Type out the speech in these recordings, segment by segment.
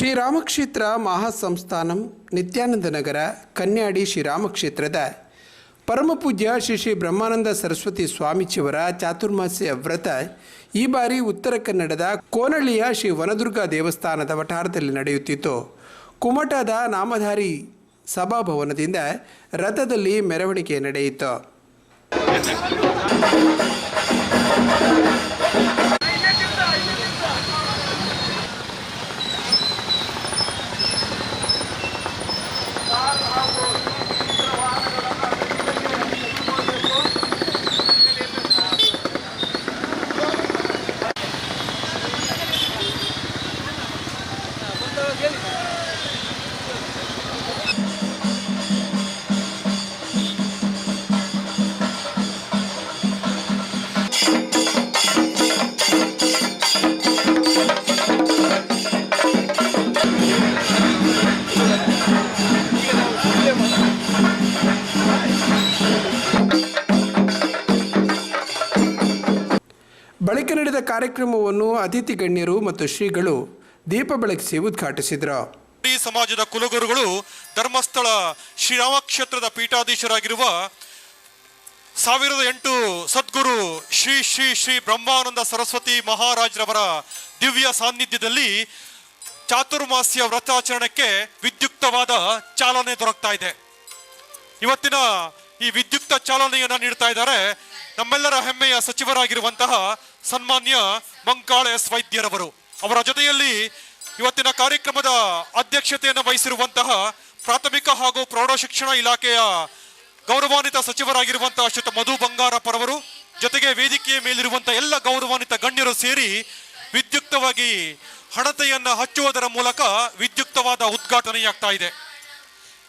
ಶ್ರೀರಾಮಕ್ಷೇತ್ರ ಮಹಾಸಂಸ್ಥಾನಂ ನಿತ್ಯಾನಂದ ನಗರ ಕನ್ಯಾಡಿ ಶ್ರೀರಾಮಕ್ಷೇತ್ರದ ಪರಮಪೂಜ್ಯ ಶ್ರೀ ಶ್ರೀ ಬ್ರಹ್ಮಾನಂದ ಸರಸ್ವತಿ ಸ್ವಾಮೀಜಿಯವರ ಚಾತುರ್ಮಾಸ್ಯ ವ್ರತ ಈ ಬಾರಿ ಉತ್ತರ ಕನ್ನಡದ ಕೋನಳ್ಳಿಯ ಶ್ರೀ ವನದುರ್ಗ ದೇವಸ್ಥಾನದ ವಠಾರದಲ್ಲಿ ನಡೆಯುತ್ತಿತ್ತು. ಕುಮಟದ ನಾಮಧಾರಿ ಸಭಾಭವನದಿಂದ ರಥದಲ್ಲಿ ಮೆರವಣಿಗೆ ನಡೆಯಿತು. ಕಾರ್ಯಕ್ರಮವನ್ನು ಅತಿಥಿ ಗಣ್ಯರು ಮತ್ತು ಶ್ರೀಗಳು ದೀಪ ಬೆಳಗಿಸಿ ಉದ್ಘಾಟಿಸಿದರು. ಈ ಸಮಾಜದ ಕುಲಗುರುಗಳು ಧರ್ಮಸ್ಥಳ ಶ್ರೀರಾಮಕ್ಷೇತ್ರದ ಪೀಠಾಧೀಶರಾಗಿರುವ ಸಾವಿರದ ಎಂಟು ಸದ್ಗುರು ಶ್ರೀ ಶ್ರೀ ಶ್ರೀ ಬ್ರಹ್ಮಾನಂದ ಸರಸ್ವತಿ ಮಹಾರಾಜರವರ ದಿವ್ಯ ಸಾನ್ನಿಧ್ಯದಲ್ಲಿ ಚಾತುರ್ಮಾಸ್ಯ ವ್ರತಾಚರಣೆಗೆ ವಿದ್ಯುಕ್ತವಾದ ಚಾಲನೆ ದೊರಕ್ತಾ ಇದೆ. ಇವತ್ತಿನ ಈ ವಿದ್ಯುಕ್ತ ಚಾಲನೆಯನ್ನು ನೀಡ್ತಾ ಇದ್ದಾರೆ ನಮ್ಮೆಲ್ಲರ ಹೆಮ್ಮೆಯ ಸಚಿವರಾಗಿರುವಂತಹ ಸನ್ಮಾನ್ಯ ಮಂಕಾಳ ಎಸ್ ವೈದ್ಯರವರು. ಅವರ ಜೊತೆಯಲ್ಲಿ ಇವತ್ತಿನ ಕಾರ್ಯಕ್ರಮದ ಅಧ್ಯಕ್ಷತೆಯನ್ನು ವಹಿಸಿರುವಂತಹ ಪ್ರಾಥಮಿಕ ಹಾಗೂ ಪ್ರೌಢಶಿಕ್ಷಣ ಇಲಾಖೆಯ ಗೌರವಾನ್ವಿತ ಸಚಿವರಾಗಿರುವಂತಹ ಶ್ರೀತ ಮಧು ಬಂಗಾರಪ್ಪರವರು, ಜೊತೆಗೆ ವೇದಿಕೆಯ ಮೇಲಿರುವಂತಹ ಎಲ್ಲ ಗೌರವಾನ್ವಿತ ಗಣ್ಯರು ಸೇರಿ ವಿದ್ಯುಕ್ತವಾಗಿ ಹಣತೆಯನ್ನು ಹಚ್ಚುವುದರ ಮೂಲಕ ವಿದ್ಯುಕ್ತವಾದ ಉದ್ಘಾಟನೆಯಾಗ್ತಾ ಇದೆ.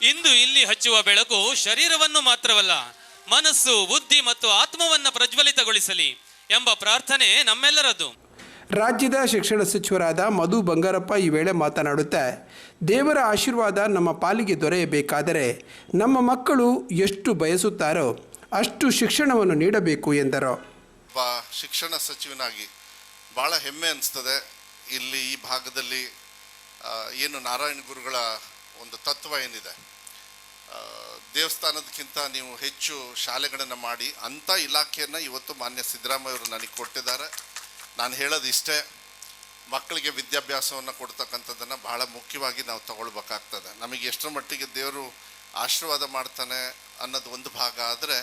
ಇಂದು ಇಲ್ಲಿ ಹಚ್ಚುವ ಬೆಳಕು ಶರೀರವನ್ನು ಮಾತ್ರವಲ್ಲ, ಮನಸ್ಸು, ಬುದ್ಧಿ ಮತ್ತು ಆತ್ಮವನ್ನ ಪ್ರಜ್ವಲಿತಗೊಳಿಸಲಿ. ಎಂಬ ಪ್ರಾರ್ಥನೆ ನಮ್ಮೆಲ್ಲರದ್ದು. ರಾಜ್ಯದ ಶಿಕ್ಷಣ ಸಚಿವರಾದ ಮಧು ಬಂಗಾರಪ್ಪ ಈ ವೇಳೆ ಮಾತನಾಡುತ್ತಾ ದೇವರ ಆಶೀರ್ವಾದ ನಮ್ಮ ಪಾಲಿಗೆ ದೊರೆಯಬೇಕಾದರೆ ನಮ್ಮ ಮಕ್ಕಳು ಎಷ್ಟು ಬಯಸುತ್ತಾರೋ ಅಷ್ಟು ಶಿಕ್ಷಣವನ್ನು ನೀಡಬೇಕು ಎಂದರು. ಒಬ್ಬ ಶಿಕ್ಷಣ ಸಚಿವನಾಗಿ ಭಾಳ ಹೆಮ್ಮೆ ಅನಿಸ್ತದೆ. ಇಲ್ಲಿ ಈ ಭಾಗದಲ್ಲಿ ಏನು ನಾರಾಯಣ ಗುರುಗಳ ಒಂದು ತತ್ವ ಏನಿದೆ? ದೇವಸ್ಥಾನದಕ್ಕಿಂತ ನೀವು ಹೆಚ್ಚು ಶಾಲೆಗಳನ್ನು ಮಾಡಿ ಅಂಥ ಇಲಾಖೆಯನ್ನು ಇವತ್ತು ಮಾನ್ಯ ಸಿದ್ದರಾಮಯ್ಯ ಅವರು ನನಗೆ ಕೊಟ್ಟಿದ್ದಾರೆ. ನಾನು ಹೇಳೋದು ಇಷ್ಟೇ, ಮಕ್ಕಳಿಗೆ ವಿದ್ಯಾಭ್ಯಾಸವನ್ನು ಕೊಡ್ತಕ್ಕಂಥದ್ದನ್ನು ಬಹಳ ಮುಖ್ಯವಾಗಿ ನಾವು ತಗೊಳ್ಬೇಕಾಗ್ತದೆ. ನಮಗೆ ಎಷ್ಟರ ಮಟ್ಟಿಗೆ ದೇವರು ಆಶೀರ್ವಾದ ಮಾಡ್ತಾನೆ ಅನ್ನೋದು ಒಂದು ಭಾಗ, ಆದರೆ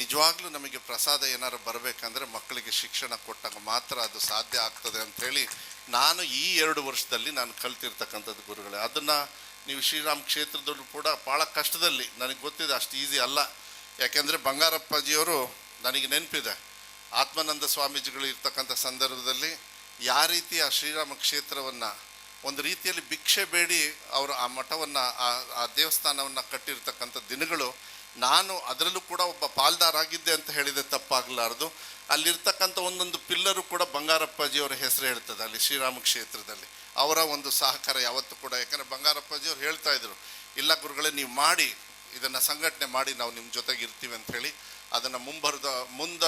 ನಿಜವಾಗ್ಲೂ ನಮಗೆ ಪ್ರಸಾದ ಏನಾರು ಬರಬೇಕಂದ್ರೆ ಮಕ್ಕಳಿಗೆ ಶಿಕ್ಷಣ ಕೊಟ್ಟಾಗ ಮಾತ್ರ ಅದು ಸಾಧ್ಯ ಆಗ್ತದೆ ಅಂಥೇಳಿ ನಾನು ಈ ಎರಡು ವರ್ಷದಲ್ಲಿ ನಾನು ಕಲ್ತಿರ್ತಕ್ಕಂಥದ್ದು ಗುರುಗಳೇ. ಅದನ್ನು ನೀವು ಶ್ರೀರಾಮ್ ಕ್ಷೇತ್ರದಲ್ಲೂ ಕೂಡ ಭಾಳ ಕಷ್ಟದಲ್ಲಿ, ನನಗೆ ಗೊತ್ತಿದೆ ಅಷ್ಟು ಈಸಿ ಅಲ್ಲ. ಯಾಕೆಂದರೆ ಬಂಗಾರಪ್ಪಾಜಿಯವರು ನನಗೆ ನೆನಪಿದೆ. ಆತ್ಮಾನಂದ ಸ್ವಾಮೀಜಿಗಳು ಇರ್ತಕ್ಕಂಥ ಸಂದರ್ಭದಲ್ಲಿ ಯಾವ ರೀತಿ ಆ ಶ್ರೀರಾಮ ಕ್ಷೇತ್ರವನ್ನು, ಒಂದು ರೀತಿಯಲ್ಲಿ ಭಿಕ್ಷೆ ಬೇಡಿ ಅವರು ಆ ಮಠವನ್ನು ಆ ದೇವಸ್ಥಾನವನ್ನು ಕಟ್ಟಿರ್ತಕ್ಕಂಥ ದಿನಗಳು ನಾನು ಅದರಲ್ಲೂ ಕೂಡ ಒಬ್ಬ ಪಾಲ್ದಾರಾಗಿದ್ದೆ ಅಂತ ಹೇಳಿದೆ ತಪ್ಪಾಗಲಾರ್ದು. ಅಲ್ಲಿರ್ತಕ್ಕಂಥ ಒಂದೊಂದು ಪಿಲ್ಲರು ಕೂಡ ಬಂಗಾರಪ್ಪಾಜಿಯವರ ಹೆಸರು ಹೇಳ್ತದೆ ಅಲ್ಲಿ ಶ್ರೀರಾಮ ಕ್ಷೇತ್ರದಲ್ಲಿ. ಅವರ ಒಂದು ಸಹಕಾರ ಯಾವತ್ತೂ ಕೂಡ, ಯಾಕಂದರೆ ಬಂಗಾರಪ್ಪಾಜಿಯವರು ಹೇಳ್ತಾ ಇದ್ರು, ಇಲ್ಲ ಗುರುಗಳೇ, ನೀವು ಮಾಡಿ, ಇದನ್ನು ಸಂಘಟನೆ ಮಾಡಿ, ನಾವು ನಿಮ್ಮ ಜೊತೆಗೆ ಇರ್ತೀವಿ ಅಂತ ಹೇಳಿ. ಅದನ್ನು ಮುಂಬರದ ಮುಂದ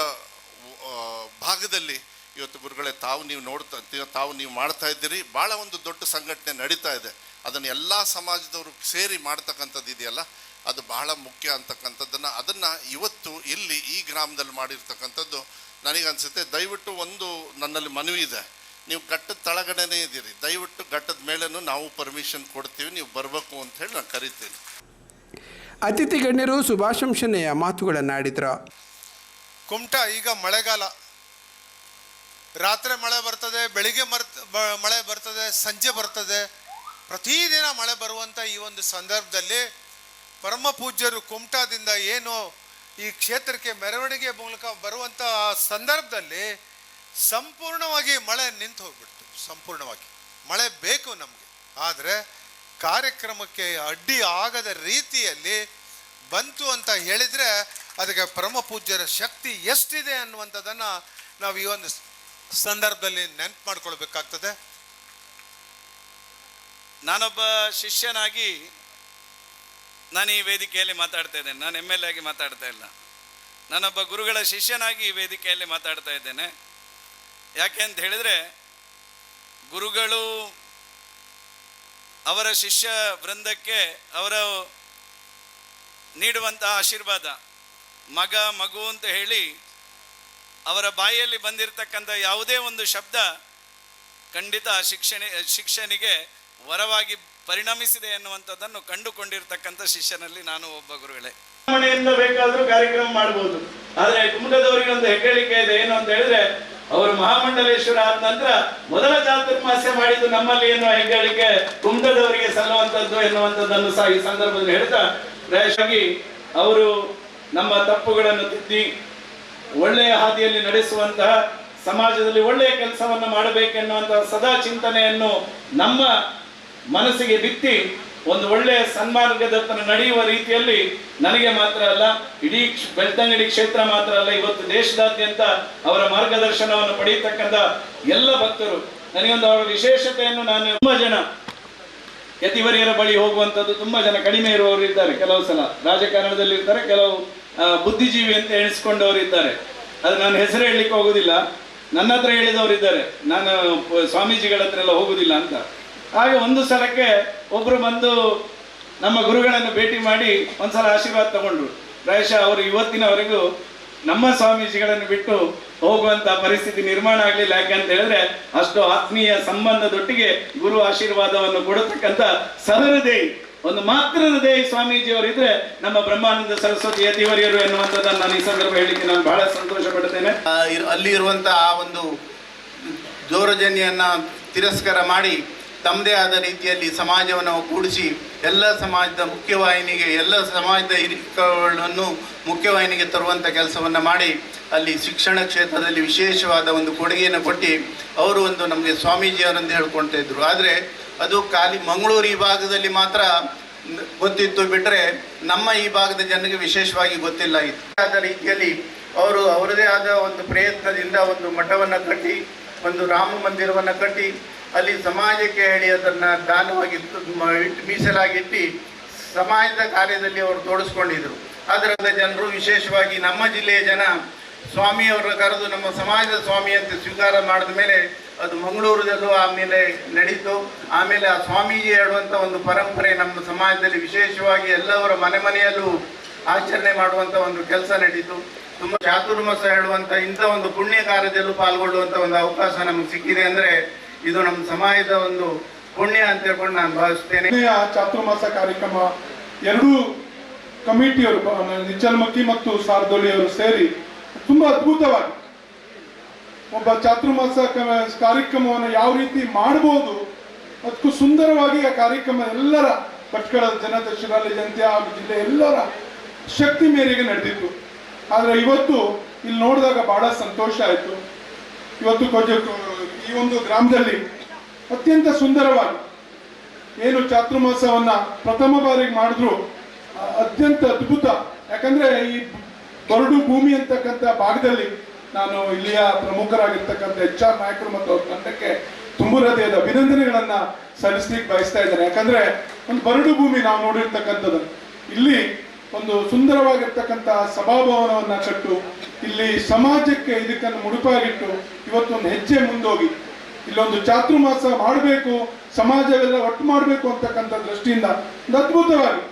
ಭಾಗದಲ್ಲಿ ಇವತ್ತು ಗುರುಗಳೇ, ತಾವು ನೀವು ನೋಡ್ತಾ, ತಾವು ನೀವು ಮಾಡ್ತಾ ಇದ್ದೀರಿ. ಭಾಳ ಒಂದು ದೊಡ್ಡ ಸಂಘಟನೆ ನಡೀತಾ ಇದೆ. ಅದನ್ನು ಎಲ್ಲ ಸಮಾಜದವರು ಸೇರಿ ಮಾಡ್ತಕ್ಕಂಥದ್ದು ಇದೆಯಲ್ಲ ಅದು ಬಹಳ ಮುಖ್ಯ ಅಂತಕ್ಕಂಥದ್ದನ್ನು ಅದನ್ನು ಇವತ್ತು ಇಲ್ಲಿ ಈ ಗ್ರಾಮದಲ್ಲಿ ಮಾಡಿರ್ತಕ್ಕಂಥದ್ದು ನನಗನ್ಸುತ್ತೆ. ದಯವಿಟ್ಟು ಒಂದು ನನ್ನಲ್ಲಿ ಮನವಿ ಇದೆ. ನೀವು ಘಟ್ಟದ ತಳಗಡೆನೇ ಇದ್ದೀರಿ. ದಯವಿಟ್ಟು ಘಟ್ಟದ ಮೇಲೇನು ನಾವು ಪರ್ಮಿಷನ್ ಕೊಡ್ತೀವಿ. ನೀವು ಬರಬೇಕು ಅಂತ ಹೇಳಿ ನಾನು ಕರಿತೀನಿ. ಅತಿಥಿ ಗಣ್ಯರು ಶುಭಾಶಂಸನೆಯ ಆಡಿದ್ರ. ಕುಮಟ ಈಗ ಮಳೆಗಾಲ. ರಾತ್ರಿ ಮಳೆ ಬರ್ತದೆ ಬೆಳಿಗ್ಗೆ ಮರ್ತ್ ಬ- ಮಳೆ ಬರ್ತದೆ ಸಂಜೆ ಬರ್ತದೆ. ಪ್ರತಿದಿನ ಮಳೆ ಬರುವಂಥ ಈ ಒಂದು ಸಂದರ್ಭದಲ್ಲಿ ಪರಮ ಪೂಜ್ಯರು ಕುಮಟಾದಿಂದ ಏನು ಈ ಕ್ಷೇತ್ರಕ್ಕೆ ಮೆರವಣಿಗೆ ಮೂಲಕ ಬರುವಂಥ ಸಂದರ್ಭದಲ್ಲಿ ಸಂಪೂರ್ಣವಾಗಿ ಮಳೆ ನಿಂತು ಹೋಗ್ಬಿಡ್ತು, ಸಂಪೂರ್ಣವಾಗಿ. ಮಳೆ ಬೇಕು ನಮಗೆ. ಆದರೆ ಕಾರ್ಯಕ್ರಮಕ್ಕೆ ಅಡ್ಡಿ ಆಗದ ರೀತಿಯಲ್ಲಿ ಬಂತು ಅಂತ ಹೇಳಿದರೆ ಅದಕ್ಕೆ ಪರಮ ಪೂಜ್ಯರ ಶಕ್ತಿ ಎಷ್ಟಿದೆ ಅನ್ನುವಂಥದ್ದನ್ನು ನಾವು ಈ ಒಂದು ಸಂದರ್ಭದಲ್ಲಿ ನೆನ್ಪು ಮಾಡ್ಕೊಳ್ಬೇಕಾಗ್ತದೆ. ನಾನೊಬ್ಬ ಶಿಷ್ಯನಾಗಿ ನಾನು ಈ ವೇದಿಕೆಯಲ್ಲಿ ಮಾತಾಡ್ತಾ ಇದ್ದೇನೆ. ನಾನು ಎಂ ಎಲ್ ಎ ಆಗಿ ಮಾತಾಡ್ತಾ ಇಲ್ಲ. ನಾನೊಬ್ಬ ಗುರುಗಳ ಶಿಷ್ಯನಾಗಿ ಈ ವೇದಿಕೆಯಲ್ಲಿ ಮಾತಾಡ್ತಾ ಇದ್ದೇನೆ. ಯಾಕೆ ಅಂತ ಹೇಳಿದರೆ, ಗುರುಗಳು ಅವರ ಶಿಷ್ಯ ವೃಂದಕ್ಕೆ ಅವರ ನೀಡುವಂತಹ ಆಶೀರ್ವಾದ, ಮಗ, ಮಗು ಅಂತ ಹೇಳಿ ಅವರ ಬಾಯಿಯಲ್ಲಿ ಬಂದಿರತಕ್ಕಂಥ ಯಾವುದೇ ಒಂದು ಶಬ್ದ ಖಂಡಿತ ಶಿಕ್ಷಣ, ಶಿಕ್ಷಣಿಗೆ ವರವಾಗಿ ಪರಿಣಮಿಸಿದೆ ಎನ್ನುವಂಥದ್ದನ್ನು ಕಂಡುಕೊಂಡಿರ್ತಕ್ಕಂಥ ಶಿಷ್ಯನಲ್ಲಿ ನಾನು ಒಬ್ಬ ಗುರುಗಳೇ. ಮನೆಯಿಂದ ಬೇಕಾದರೂ ಕಾರ್ಯಕ್ರಮ ಮಾಡಬಹುದು ಆದರೆ ಕುಮಟದವರಿಗೆ ಒಂದು ಹೆಗ್ಗಳಿಕೆ ಇದೆ, ಏನು ಅಂತ ಹೇಳಿದ್ರೆ, ಅವರು ಮಹಾಮಂಡಲೇಶ್ವರ ಆದ ನಂತರ ಮೊದಲ ಚಾತುರ್ಮಾಸ್ಯ ಮಾಡಿದ್ದು ನಮ್ಮಲ್ಲಿ ಎನ್ನುವ ಹೆಗ್ಗಳಿಕೆ ಕುಮಟದವರಿಗೆ ಸಲ್ಲುವಂಥದ್ದು ಎನ್ನುವಂಥದ್ದನ್ನು ಸಹ ಈ ಸಂದರ್ಭದಲ್ಲಿ ಹೇಳ್ತಾ ಪ್ರಾಯಶಾಗಿ ಅವರು ನಮ್ಮ ತಪ್ಪುಗಳನ್ನು ತಿದ್ದಿ ಒಳ್ಳೆಯ ಹಾದಿಯಲ್ಲಿ ನಡೆಸುವಂತಹ ಸಮಾಜದಲ್ಲಿ ಒಳ್ಳೆಯ ಕೆಲಸವನ್ನು ಮಾಡಬೇಕೆನ್ನುವಂತಹ ಸದಾ ಚಿಂತನೆಯನ್ನು ನಮ್ಮ ಮನಸ್ಸಿಗೆ ಬಿತ್ತಿ ಒಂದು ಒಳ್ಳೆಯ ಸನ್ಮಾರ್ಗದತ್ತ ನಡೆಯುವ ರೀತಿಯಲ್ಲಿ ನನಗೆ ಮಾತ್ರ ಅಲ್ಲ, ಇಡೀ ಬೆಳ್ತಂಗಡಿ ಕ್ಷೇತ್ರ ಮಾತ್ರ ಅಲ್ಲ, ಇವತ್ತು ದೇಶದಾದ್ಯಂತ ಅವರ ಮಾರ್ಗದರ್ಶನವನ್ನು ಪಡೆಯತಕ್ಕಂಥ ಎಲ್ಲ ಭಕ್ತರು, ನನಗೊಂದು ಅವರ ವಿಶೇಷತೆಯನ್ನು ನಾನು ತುಂಬಾ ಜನ ಯತಿವರಿಯರ ಬಳಿ ಹೋಗುವಂಥದ್ದು ತುಂಬಾ ಜನ ಕಡಿಮೆ ಇರುವವರು ಇದ್ದಾರೆ. ಕೆಲವು ಸಲ ರಾಜಕಾರಣದಲ್ಲಿ ಇರ್ತಾರೆ ಕೆಲವು ಬುದ್ಧಿಜೀವಿ ಅಂತ ಎಣಿಸ್ಕೊಂಡವರು ಇದ್ದಾರೆ. ಅದು ನಾನು ಹೆಸರು ಹೇಳಲಿಕ್ಕೆ ಹೋಗುದಿಲ್ಲ. ನನ್ನ ಹತ್ರ ಹೇಳಿದವರು ಇದ್ದಾರೆ ನಾನು ಸ್ವಾಮೀಜಿಗಳ ಹತ್ರ ಎಲ್ಲ ಹೋಗುದಿಲ್ಲ ಅಂತ. ಆಗ ಒಂದು ಸಲಕ್ಕೆ ಒಬ್ರು ಬಂದು ನಮ್ಮ ಗುರುಗಳನ್ನು ಭೇಟಿ ಮಾಡಿ ಒಂದ್ಸಲ ಆಶೀರ್ವಾದ ತಗೊಂಡ್ರು. ಪ್ರಾಯಶಃ ಅವರು ಇವತ್ತಿನವರೆಗೂ ನಮ್ಮ ಸ್ವಾಮೀಜಿಗಳನ್ನು ಬಿಟ್ಟು ಹೋಗುವಂತ ಪರಿಸ್ಥಿತಿ ನಿರ್ಮಾಣ ಆಗಲಿಲ್ಲ. ಯಾಕಂತ ಹೇಳಿದ್ರೆ ಅಷ್ಟು ಆತ್ಮೀಯ ಸಂಬಂಧದೊಟ್ಟಿಗೆ ಗುರು ಆಶೀರ್ವಾದವನ್ನು ಕೊಡತಕ್ಕಂತ ಸಹೃದಯಿ, ಒಂದು ಮಾತ್ರ ಹೃದಯ ಸ್ವಾಮೀಜಿಯವರು ಇದ್ರೆ ನಮ್ಮ ಬ್ರಹ್ಮಾನಂದ ಸರಸ್ವತಿ ಯತಿವರಿಯರು ಎನ್ನುವಂಥದ್ದನ್ನು ನಾನು ಈ ಸಂದರ್ಭ ಹೇಳಿಕ್ಕೆ ನಾನು ಬಹಳ ಸಂತೋಷ ಪಡ್ತೇನೆ. ಅಲ್ಲಿ ಇರುವಂತಹ ಆ ಒಂದು ದೌರ್ಜನ್ಯನ್ನ ತಿರಸ್ಕಾರ ಮಾಡಿ ತಮ್ಮದೇ ಆದ ರೀತಿಯಲ್ಲಿ ಸಮಾಜವನ್ನು ಕೂಡಿಸಿ ಎಲ್ಲ ಸಮಾಜದ ಮುಖ್ಯವಾಹಿನಿಗೆ, ಎಲ್ಲ ಸಮಾಜದ ಹಿರಿಯನ್ನು ಮುಖ್ಯವಾಹಿನಿಗೆ ತರುವಂಥ ಕೆಲಸವನ್ನು ಮಾಡಿ, ಅಲ್ಲಿ ಶಿಕ್ಷಣ ಕ್ಷೇತ್ರದಲ್ಲಿ ವಿಶೇಷವಾದ ಒಂದು ಕೊಡುಗೆಯನ್ನು ಕೊಟ್ಟು, ಅವರು ಒಂದು ನಮಗೆ ಸ್ವಾಮೀಜಿಯವರಂದು ಹೇಳ್ಕೊಳ್ತಾ ಇದ್ರು. ಆದರೆ ಅದು ಖಾಲಿ ಮಂಗಳೂರು ಈ ಭಾಗದಲ್ಲಿ ಮಾತ್ರ ಗೊತ್ತಿತ್ತು ಬಿಟ್ಟರೆ ನಮ್ಮ ಈ ಭಾಗದ ಜನರಿಗೆ ವಿಶೇಷವಾಗಿ ಗೊತ್ತಿಲ್ಲ ಇತ್ತು. ಆದ ರೀತಿಯಲ್ಲಿ ಅವರು ಅವರದೇ ಆದ ಒಂದು ಪ್ರಯತ್ನದಿಂದ ಒಂದು ಮಠವನ್ನು ಕಟ್ಟಿ, ಒಂದು ರಾಮ ಮಂದಿರವನ್ನು ಕಟ್ಟಿ ಅಲ್ಲಿ ಸಮಾಜಕ್ಕೆ ಹೇಳಿ ಅದನ್ನು ದಾನವಾಗಿ ಇಟ್ಟು ಮೀಸಲಾಗಿಟ್ಟು ಸಮಾಜದ ಕಾರ್ಯದಲ್ಲಿ ಅವರು ತೋಡಿಸ್ಕೊಂಡಿದ್ರು. ಅದರಿಂದ ಜನರು ವಿಶೇಷವಾಗಿ ನಮ್ಮ ಜಿಲ್ಲೆಯ ಜನ ಸ್ವಾಮಿಯವರ ಕರೆದು ನಮ್ಮ ಸಮಾಜದ ಸ್ವಾಮಿ ಅಂತ ಸ್ವೀಕಾರ ಮಾಡಿದ ಮೇಲೆ ಅದು ಮಂಗಳೂರದಲ್ಲೂ ಆಮೇಲೆ ನಡೀತು. ಆಮೇಲೆ ಆ ಸ್ವಾಮೀಜಿ ಹೇಳುವಂಥ ಒಂದು ಪರಂಪರೆ ನಮ್ಮ ಸಮಾಜದಲ್ಲಿ ವಿಶೇಷವಾಗಿ ಎಲ್ಲವರ ಮನೆ ಮನೆಯಲ್ಲೂ ಆಚರಣೆ ಮಾಡುವಂಥ ಒಂದು ಕೆಲಸ ನಡೀತು. ತುಂಬ ಚಾತುರ್ಮಾಸ ಹೇಳುವಂಥ ಇಂಥ ಒಂದು ಪುಣ್ಯ ಕಾರ್ಯದಲ್ಲೂ ಪಾಲ್ಗೊಳ್ಳುವಂಥ ಒಂದು ಅವಕಾಶ ನಮಗೆ ಸಿಕ್ಕಿದೆ. ಅಂದರೆ ಇದು ನಮ್ಮ ಸಮಾಜದ ಒಂದು ಪುಣ್ಯ ಅಂತ ಹೇಳ್ಕೊಂಡು ನಾನು ಭಾವಿಸ್ತೇನೆ. ಚಾತುರ್ಮಾಸ ಕಾರ್ಯಕ್ರಮ ಎರಡೂ ಕಮಿಟಿಯವರು ನಿಚ್ಚಲ್ಮಕ್ಕಿ ಮತ್ತು ಸಾರದೊಳ್ಳಿಯವರು ಸೇರಿ ತುಂಬಾ ಅದ್ಭುತವಾಗಿ ಒಬ್ಬ ಚಾತುರ್ಮಾಸ ಕಾರ್ಯಕ್ರಮವನ್ನು ಯಾವ ರೀತಿ ಮಾಡಬಹುದು ಅದಕ್ಕೂ ಸುಂದರವಾಗಿ ಆ ಕಾರ್ಯಕ್ರಮ ಎಲ್ಲರ ಭಟ್ಕಳ ಜನತೆ, ಶಿರಾಲಿ ಜನತೆ ಹಾಗೂ ಜಿಲ್ಲೆ ಎಲ್ಲರ ಶಕ್ತಿ ಮೇರೆಗೆ ನಡೆದಿತ್ತು. ಆದರೆ ಇವತ್ತು ಇಲ್ಲಿ ನೋಡಿದಾಗ ಬಹಳ ಸಂತೋಷ ಆಯಿತು. ಇವತ್ತು ಕೊಜ ಈ ಒಂದು ಗ್ರಾಮದಲ್ಲಿ ಅತ್ಯಂತ ಸುಂದರವಾಗಿ ಏನು ಚಾತುರ್ಮಾಸವನ್ನ ಪ್ರಥಮ ಬಾರಿಗೆ ಮಾಡಿದ್ರು. ಅತ್ಯಂತ ಅದ್ಭುತ. ಯಾಕಂದ್ರೆ ಈ ಬರಡು ಭೂಮಿ ಅಂತಕ್ಕಂಥ ಭಾಗದಲ್ಲಿ ನಾನು ಇಲ್ಲಿಯ ಪ್ರಮುಖರಾಗಿರ್ತಕ್ಕಂಥ ಎಚ್ ಆರ್ ನಾಯಕರು ಮತ್ತು ಅವ್ರ ತಂಡಕ್ಕೆ ತುಂಬು ಹೃದಯದ ಅಭಿನಂದನೆಗಳನ್ನ ಸಲ್ಲಿಸ್ಲಿಕ್ಕೆ ಬಯಸ್ತಾ ಇದ್ದಾರೆ ಯಾಕಂದ್ರೆ ಒಂದು ಬರಡು ಭೂಮಿ ನಾವು ನೋಡಿರ್ತಕ್ಕಂಥದ್ದು. ಇಲ್ಲಿ ಒಂದು ಸುಂದರವಾಗಿರ್ತಕ್ಕಂತಹ ಸಭಾಭವನವನ್ನ ಕಟ್ಟು, ಇಲ್ಲಿ ಸಮಾಜಕ್ಕೆ ಇದಕ್ಕನ್ನು ಮುಡುಪಾಗಿಟ್ಟು ಇವತ್ತೊಂದು ಹೆಜ್ಜೆ ಮುಂದೋಗಿ. ಇಲ್ಲೊಂದು ಚಾತುರ್ಮಾಸ ಮಾಡಬೇಕು, ಸಮಾಜವೆಲ್ಲ ಒಟ್ಟು ಮಾಡಬೇಕು ಅಂತಕ್ಕಂಥ ದೃಷ್ಟಿಯಿಂದ ಒಂದು ಅದ್ಭುತವಾಗಿ.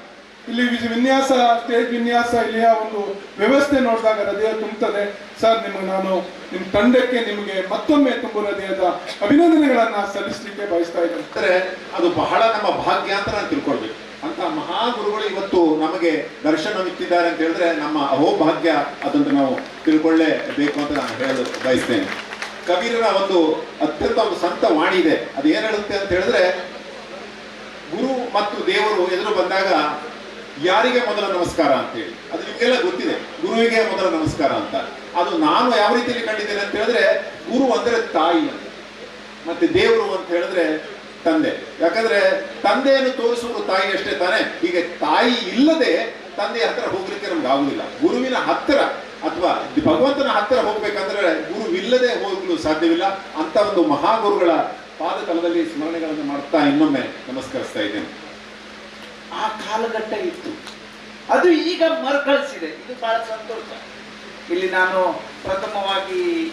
ಇಲ್ಲಿ ವಿನ್ಯಾಸ, ಸ್ಟೇಜ್ ವಿನ್ಯಾಸ, ಇಲ್ಲಿಯ ಒಂದು ವ್ಯವಸ್ಥೆ ನೋಡಿದಾಗ ಹೃದಯ ತುಂಬುತ್ತದೆ ಸರ್, ನಿಮಗೆ ನಾನು, ನಿಮ್ಮ ತಂಡಕ್ಕೆ ನಿಮಗೆ ಮತ್ತೊಮ್ಮೆ ತುಂಬ ಹೃದಯದ ಅಭಿನಂದನೆಗಳನ್ನ ಸಲ್ಲಿಸಲಿಕ್ಕೆ ಬಯಸ್ತಾ ಇದ್ದೇನೆ. ಅದು ಬಹಳ ನಮ್ಮ ಭಾಗ್ಯ ಅಂತ ನಾನು ತಿಳ್ಕೊಳ್ಬೇಕು. ಅಂತ ಮಹಾಗುರುಗಳು ಇವತ್ತು ನಮಗೆ ದರ್ಶನವಿತ್ತಿದ್ದಾರೆ ಅಂತ ಹೇಳಿದ್ರೆ ನಮ್ಮ ಅಹೋಭಾಗ್ಯ ಅದನ್ನು ನಾವು ತಿಳ್ಕೊಳ್ಳೇಬೇಕು ಅಂತ ನಾನು ಹೇಳಲು ಬಯಸ್ತೇನೆ. ಕಬೀರರ ಒಂದು ಅತ್ಯಂತ ಒಂದು ಸಂತ ವಾಣಿ ಇದೆ. ಅದು ಏನ್ ಹೇಳುತ್ತೆ ಅಂತ ಹೇಳಿದ್ರೆ, ಗುರು ಮತ್ತು ದೇವರು ಎದುರು ಬಂದಾಗ ಯಾರಿಗೆ ಮೊದಲ ನಮಸ್ಕಾರ ಅಂತೇಳಿ ಅದು ನಿಮಗೆಲ್ಲ ಗೊತ್ತಿದೆ. ಗುರುವಿಗೆ ಮೊದಲ ನಮಸ್ಕಾರ ಅಂತ. ಅದು ನಾನು ಯಾವ ರೀತಿಯಲ್ಲಿ ಕಂಡಿದ್ದೇನೆ ಅಂತ ಹೇಳಿದ್ರೆ, ಗುರು ಅಂದ್ರೆ ತಾಯಿ ಮತ್ತೆ ದೇವರು ಅಂತ ಹೇಳಿದ್ರೆ ತಂದೆ. ಯಾಕಂದ್ರೆ ತಂದೆಯನ್ನು ತೋರಿಸುವುದು ತಾಯಿ ಅಷ್ಟೇ ತಾನೆ. ಹೀಗೆ ತಾಯಿ ಇಲ್ಲದೆ ತಂದೆಯ ಹತ್ರ ಹೋಗ್ಲಿಕ್ಕೆ ನಮ್ಗೆ ಆಗುದಿಲ್ಲ. ಗುರುವಿನ ಹತ್ತಿರ ಅಥವಾ ಭಗವಂತನ ಹತ್ತಿರ ಹೋಗ್ಬೇಕಂದ್ರೆ ಗುರುವಿಲ್ಲದೆ ಹೋಗಲು ಸಾಧ್ಯವಿಲ್ಲ. ಅಂತ ಒಂದು ಮಹಾಗುರುಗಳ ಪಾದತಲದಲ್ಲಿ ಸ್ಮರಣೆಗಳನ್ನು ಮಾಡ್ತಾ ಇನ್ನೊಮ್ಮೆ ನಮಸ್ಕರಿಸ್ತಾ ಇದ್ದೇನೆ. ಆ ಕಾಲಘಟ್ಟ ಇತ್ತು. ಅದು ಈಗ ಮರುಕಳಿಸಿದೆ. ಇದು ಬಹಳ ಸಂತೋಷ. ಇಲ್ಲಿ ನಾನು ಪ್ರಥಮವಾಗಿ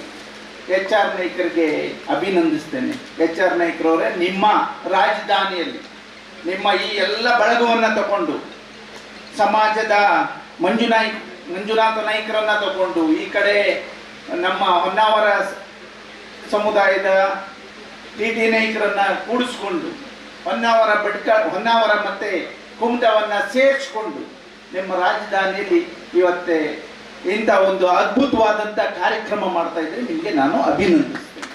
ಎಚ್ ಆರ್ ನಾಯ್ಕರಿಗೆ ಅಭಿನಂದಿಸ್ತೇನೆ. ಎಚ್ ಆರ್ ನಾಯ್ಕರವರೇ, ನಿಮ್ಮ ರಾಜಧಾನಿಯಲ್ಲಿ, ನಿಮ್ಮ ಈ ಎಲ್ಲ ಬಳಗವನ್ನು ತಗೊಂಡು, ಸಮಾಜದ ಮಂಜುನಾಯ್ಕ ಮಂಜುನಾಥ ನಾಯಕರನ್ನು ತಗೊಂಡು, ಈ ಕಡೆ ನಮ್ಮ ಹೊನ್ನಾವರ ಸಮುದಾಯದ ಟಿ ಟಿ ನಾಯ್ಕರನ್ನ ಕೂಡಿಸ್ಕೊಂಡು, ಹೊನ್ನಾವರ ಬಡ್ಕ, ಹೊನ್ನಾವರ ಮತ್ತೆ ಕುಮಟವನ್ನ ಸೇರಿಸ್ಕೊಂಡು, ನಿಮ್ಮ ರಾಜಧಾನಿಯಲ್ಲಿ ಇವತ್ತೇ ಇಂಥ ಒಂದು ಅದ್ಭುತವಾದಂಥ ಕಾರ್ಯಕ್ರಮ ಮಾಡ್ತಾ ಇದ್ರೆ ನಿಮಗೆ ನಾನು ಅಭಿನಂದಿಸ್ತೇನೆ.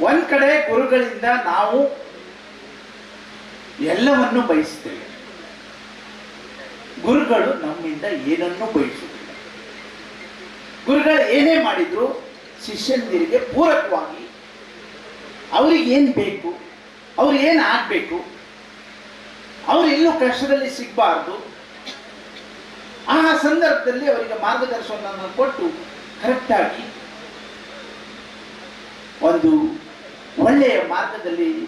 ಒಂದ್ ಕಡೆ ಗುರುಗಳಿಂದ ನಾವು ಎಲ್ಲವನ್ನು ಬಯಸ್ತೇವೆ. ಗುರುಗಳು ನಮ್ಮಿಂದ ಏನನ್ನು ಬಯಸುವುದಿಲ್ಲ. ಗುರುಗಳು ಏನೇ ಮಾಡಿದ್ರು ಶಿಷ್ಯಂದಿರಿಗೆ ಪೂರಕವಾಗಿ ಅವ್ರಿಗೆ ಏನು ಬೇಕು ಅವ್ರು ಏನು ಆಗಬೇಕು ಅವ್ರು ಎಲ್ಲೂ ಕಷ್ಟದಲ್ಲಿ ಸಿಗಬಾರ್ದು. ಆ ಸಂದರ್ಭದಲ್ಲಿ ಅವರಿಗೆ ಮಾರ್ಗದರ್ಶನವನ್ನು ಕೊಟ್ಟು ಕರೆಕ್ಟಾಗಿ ಒಂದು ಒಳ್ಳೆಯ ಮಾರ್ಗದಲ್ಲಿ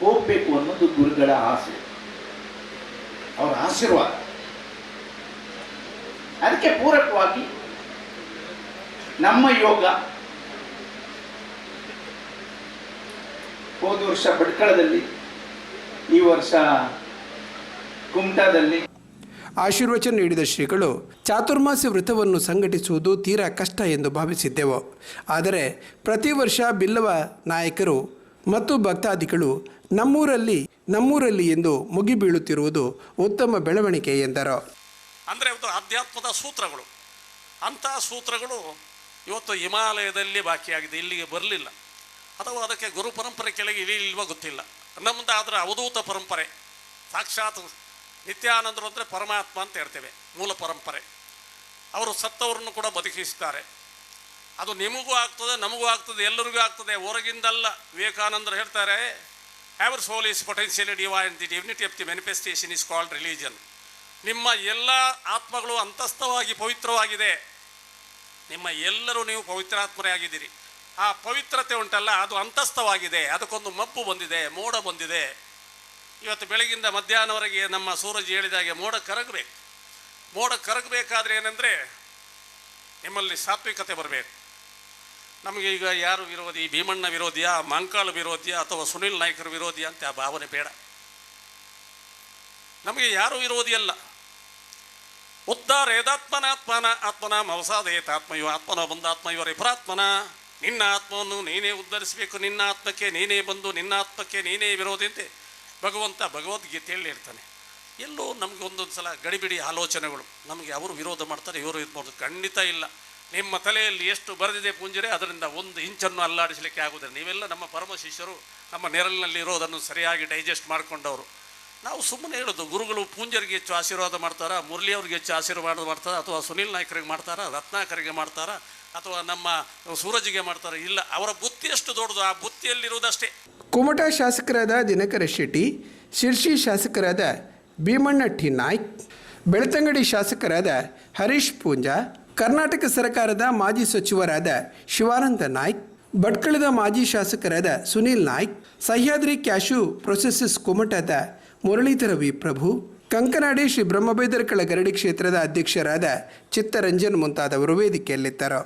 ಹೋಗಬೇಕು ಅನ್ನೋದು ಗುರುಗಳ ಆಸೆ. ಅವರ ಆಶೀರ್ವಾದ. ಅದಕ್ಕೆ ಪೂರಕವಾಗಿ ನಮ್ಮ ಯೋಗ ಹೋದ ವರ್ಷ ಬಡ್ಕಳದಲ್ಲಿ ಈ ವರ್ಷ ಕುಮಟಾದಲ್ಲಿ ಆಶೀರ್ವಚನ ನೀಡಿದ ಶ್ರೀಗಳು ಚಾತುರ್ಮಾಸಿ ವ್ರತವನ್ನು ಸಂಘಟಿಸುವುದು ತೀರಾ ಕಷ್ಟ ಎಂದು ಭಾವಿಸಿದ್ದೆವು. ಆದರೆ ಪ್ರತಿ ವರ್ಷ ಬಿಲ್ಲವ ನಾಯಕರು ಮತ್ತು ಭಕ್ತಾದಿಗಳು ನಮ್ಮೂರಲ್ಲಿ ನಮ್ಮೂರಲ್ಲಿ ಎಂದು ಮುಗಿಬೀಳುತ್ತಿರುವುದು ಉತ್ತಮ ಬೆಳವಣಿಗೆ ಎಂದರು. ಅಂದರೆ ಇವತ್ತು ಅಧ್ಯಾತ್ಮದ ಸೂತ್ರಗಳು. ಅಂಥ ಸೂತ್ರಗಳು ಇವತ್ತು ಹಿಮಾಲಯದಲ್ಲಿ ಬಾಕಿಯಾಗಿದೆ ಇಲ್ಲಿಗೆ ಬರಲಿಲ್ಲ. ಅಥವಾ ಅದಕ್ಕೆ ಗುರು ಪರಂಪರೆ ಕೆಳಗೆ ಇಳಿಲಿಲ್ವ ಗೊತ್ತಿಲ್ಲ. ನಮ್ಮದು ಆದರೆ ಅವಧೂತ ಪರಂಪರೆ. ಸಾಕ್ಷಾತ್ ನಿತ್ಯಾನಂದರು ಅಂದರೆ ಪರಮಾತ್ಮ ಅಂತ ಹೇಳ್ತೇವೆ, ಮೂಲ ಪರಂಪರೆ. ಅವರು ಸತ್ತವರನ್ನು ಕೂಡ ಬದುಕಿಸ್ತಾರೆ. ಅದು ನಿಮಗೂ ಆಗ್ತದೆ, ನಮಗೂ ಆಗ್ತದೆ, ಎಲ್ಲರಿಗೂ ಆಗ್ತದೆ. ಹೊರಗಿಂದಲ್ಲ ವಿವೇಕಾನಂದರು ಹೇಳ್ತಾರೆ every soul is potentially divine the divinity of the manifestation is called religion ನಿಮ್ಮ ಎಲ್ಲ ಆತ್ಮಗಳು ಅಂತಸ್ಥವಾಗಿ ಪವಿತ್ರವಾಗಿದೆ. ನಿಮ್ಮ ಎಲ್ಲರೂ ನೀವು ಪವಿತ್ರಾತ್ಮರೇ ಆಗಿದ್ದೀರಿ. ಆ ಪವಿತ್ರತೆ ಉಂಟಲ್ಲ, ಅದು ಅಂತಸ್ಥವಾಗಿದೆ. ಅದಕ್ಕೊಂದು ಮಬ್ಬು ಬಂದಿದೆ, ಮೋಡ ಬಂದಿದೆ. ಇವತ್ತು ಬೆಳಗಿಂದ ಮಧ್ಯಾಹ್ನವರೆಗೆ ನಮ್ಮ ಸೂರಜ್ ಹೇಳಿದಾಗೆ ಮೋಡ ಕರಗಬೇಕು. ಮೋಡ ಕರಗಬೇಕಾದ್ರೆ ಏನಂದರೆ ನಿಮ್ಮಲ್ಲಿ ಸಾತ್ವಿಕತೆ ಬರಬೇಕು. ನಮಗೆ ಈಗ ಯಾರು ವಿರೋಧಿ? ಭೀಮಣ್ಣ ವಿರೋಧಿಯಾ? ಮಂಕಾಳ ವಿರೋಧಿಯಾ? ಅಥವಾ ಸುನಿಲ್ ನಾಯ್ಕರ ವಿರೋಧಿ ಅಂತ ಆ ಭಾವನೆ ಬೇಡ. ನಮಗೆ ಯಾರು ವಿರೋಧಿ ಅಲ್ಲ. ಉದ್ಧಾರೇದಾತ್ಮನಾತ್ಮನ ಆತ್ಮನ ಆತ್ಮನ ಮವಸಾದೇತ ಆತ್ಮಯೋ. ಆತ್ಮನ ಬಂದಾತ್ಮಯೋ ರಿಪುರಾತ್ಮನ ನಿನ್ನ ಆತ್ಮವನ್ನು ನೀನೇ ಉದ್ಧರಿಸಬೇಕು. ನಿನ್ನ ಆತ್ಮಕ್ಕೆ ನೀನೇ ಬಂದು, ನಿನ್ನ ಆತ್ಮಕ್ಕೆ ನೀನೇ ವಿರೋಧಿ ಅಂತೆ. ಭಗವಂತ ಭಗವದ್ಗೀತೆಯಲ್ಲಿ ಇರ್ತಾನೆ ಎಲ್ಲೋ ನಮಗೆ ಒಂದೊಂದು ಸಲ ಗಡಿಬಿಡಿ ಆಲೋಚನೆಗಳು, ನಮಗೆ ಅವರು ವಿರೋಧ ಮಾಡ್ತಾರೆ, ಇವರು ಇದು ಮಾಡೋದು ಖಂಡಿತ ಇಲ್ಲ. ನಿಮ್ಮ ತಲೆಯಲ್ಲಿ ಎಷ್ಟು ಬರೆದಿದೆ ಪುಂಜರೆ, ಅದರಿಂದ ಒಂದು ಇಂಚನ್ನು ಅಲ್ಲಾಡಿಸಲಿಕ್ಕೆ ಆಗುವುದಿಲ್ಲ. ನೀವೆಲ್ಲ ನಮ್ಮ ಪರಮ ಶಿಷ್ಯರು, ನಮ್ಮ ನೆರಳಿನಲ್ಲಿ ಇರೋದನ್ನು ಸರಿಯಾಗಿ ಡೈಜೆಸ್ಟ್ ಮಾಡಿಕೊಂಡವರು. ನಾವು ಸುಮ್ಮನೆ ಹೇಳೋದು, ಗುರುಗಳು ಪೂಂಜರಿಗೆ ಹೆಚ್ಚು ಆಶೀರ್ವಾದ ಮಾಡ್ತಾರಾ, ಮುರಳಿಯವ್ರಿಗೆ ಹೆಚ್ಚು ಆಶೀರ್ವಾದ ಮಾಡ್ತಾರಾ, ಅಥವಾ ಸುನೀಲ್ ನಾಯ್ಕರಿಗೆ ಮಾಡ್ತಾರಾ, ರತ್ನಾಕರಿಗೆ ಮಾಡ್ತಾರಾ ಅಥವಾ ನಮ್ಮ ಸೂರಜಿಗೆ ಮಾಡ್ತಾರೆ? ಇಲ್ಲ, ಅವರ ಬುತ್ತಿ ಎಷ್ಟು ದೊಡ್ಡದು, ಆ ಬುತ್ತಿಯಲ್ಲಿರುವುದಷ್ಟೇ. ಕುಮಟಾ ಶಾಸಕರಾದ ದಿನಕರ ಶೆಟ್ಟಿ, ಶಿರ್ಷಿ ಶಾಸಕರಾದ ಭೀಮಣ್ಣ ಟಿ ನಾಯ್ಕ್, ಬೆಳ್ತಂಗಡಿ ಶಾಸಕರಾದ ಹರೀಶ್ ಪೂಂಜಾ, ಕರ್ನಾಟಕ ಸರ್ಕಾರದ ಮಾಜಿ ಸಚಿವರಾದ ಶಿವಾನಂದ ನಾಯ್ಕ್, ಭಟ್ಕಳದ ಮಾಜಿ ಶಾಸಕರಾದ ಸುನೀಲ್ ನಾಯ್ಕ್, ಸಹ್ಯಾದ್ರಿ ಕ್ಯಾಶು ಪ್ರೊಸೆಸಸ್ ಕುಮಟದ ಮುರಳೀಧರ ವಿ ಪ್ರಭು, ಕಂಕನಾಡಿ ಶ್ರೀ ಬ್ರಹ್ಮಬೇದರ್ಕಳ ಗರಡಿ ಕ್ಷೇತ್ರದ ಅಧ್ಯಕ್ಷರಾದ ಚಿತ್ತರಂಜನ್ ಮುಂತಾದವರು ವೇದಿಕೆಯಲ್ಲಿದ್ದರು.